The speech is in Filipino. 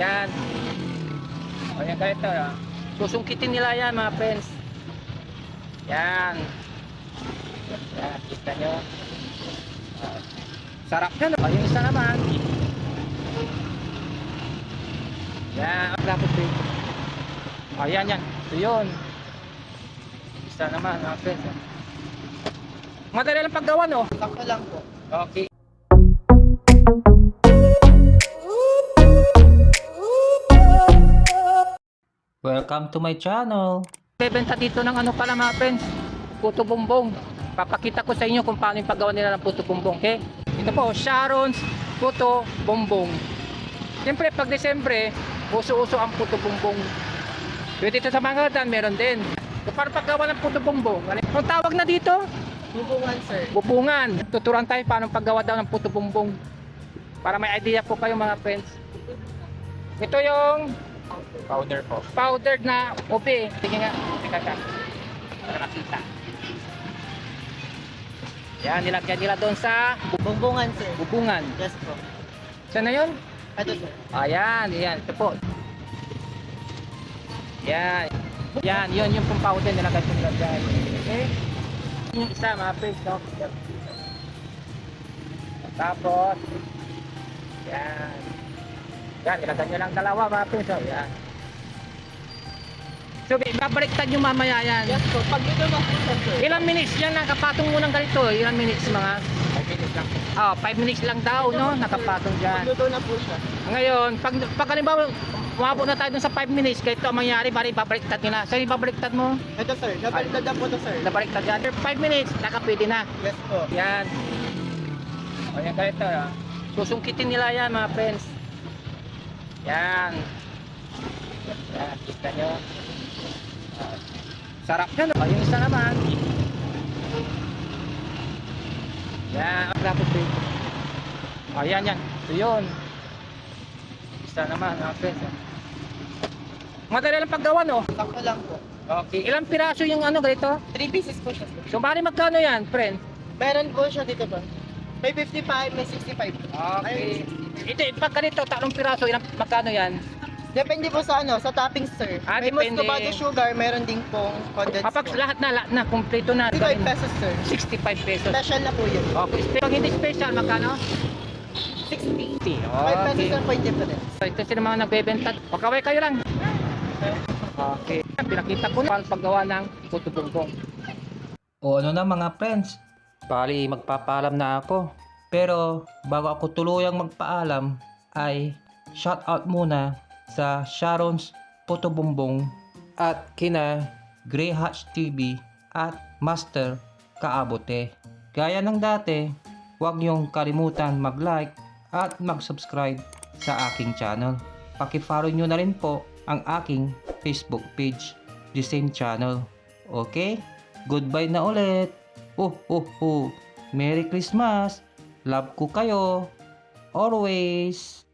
Yan. O yan ganito. ah. Susungkitin nila yan mga friends. Yan. Yan, kita nyo. Ah, Sarap yan. O yung isa naman. Yan. Dapat dito. O yan yan. Ito yun. Isa naman mga friends. ah. Madali lang paggawa no? Sakto lang po. Okay. Welcome to my channel. Bebenta dito ng ano pala mga friends, puto bumbong. Papakita ko sa inyo kung paano yung paggawa nila ng puto bumbong, okay? Ito po, Sharon's puto bumbong. Siyempre, pag Desembre, uso-uso ang puto bumbong. Pwede ito sa mga dan, meron din. So, para paggawa ng puto bumbong, ano ang tawag na dito? Bubungan, sir. Bubungan. Tuturuan tayo paano paggawa daw ng puto bumbong. Para may idea po kayo mga friends. Ito yung Powder po. powdered na ube. Sige nga, teka ka. Para makita. Yan, nilagyan nila doon sa Bubungan, sir. bubungan. Yes po. Saan na yun? Ito, sir. Ayan, yan. Ito po. Yan. Yan, yun yung pong powder nilagay ko nila dyan. Okay? Yun Yung isa, mga friends, no? Tapos, yan. Yan, nilagay nyo lang dalawa, mga oh. Yan. So, babaliktad nyo mamaya yan. Yes po. Pag dito na sir. Ilang minutes yan, nakapatong mo ng ganito. Ilang minutes mga? 5 minutes lang. Oh, 5 minutes lang daw, no? Nakapatong dyan. Pagluto na po siya. Ngayon, pag, pag halimbawa, umabot na tayo dun sa 5 minutes, kahit ito ang mangyari, bali babaliktad nila. Saan yung babaliktad mo? Ito, sir. Nabaliktad na po ito, sir. Nabaliktad yan. 5 minutes, nakapwede na. Yes po. Yan. O yan ganito. ah. Susungkitin nila yan mga friends. Yan. Yan, kita nyo. Ah, Sarap yan. O yung isa naman. Yan, dapat dito. O yan yan. Ito yun. Isa naman mga friends. ah. Madali lang paggawa no? Sakto lang po. Okay. Ilang piraso yung ano ganito? 3 pieces po siya. So bali magkano yan, friend? Meron po siya dito ba? May 55, may 65. Okay. Ito, pag ganito, tatlong piraso, ilang, magkano yan? Depende po sa ano, sa toppings, sir. Ah, may depende. muscovado sugar, meron din pong condensed Kapag po. lahat na, lahat na, kompleto na. 65 pesos, sir. 65 pesos. Special na po yun. Okay. Pag hindi special, magkano? 60. 50. 5 pesos Okay. lang po yung difference. So, ito sila mga nagbebenta. Pakaway kayo lang. Okay. Pinakita ko na paggawa ng tutubong O ano na mga friends, bali magpapaalam na ako. Pero bago ako tuluyang magpaalam ay shout out muna sa Sharon's Putobumbong at kina Grey Hatch TV at Master Kaabote. Gaya ng dati, huwag niyong kalimutan mag-like at mag-subscribe sa aking channel. Paki-follow niyo na rin po ang aking Facebook page, the same channel. Okay? Goodbye na ulit. Oh, oh, oh. Merry Christmas. Love ko kayo. Always.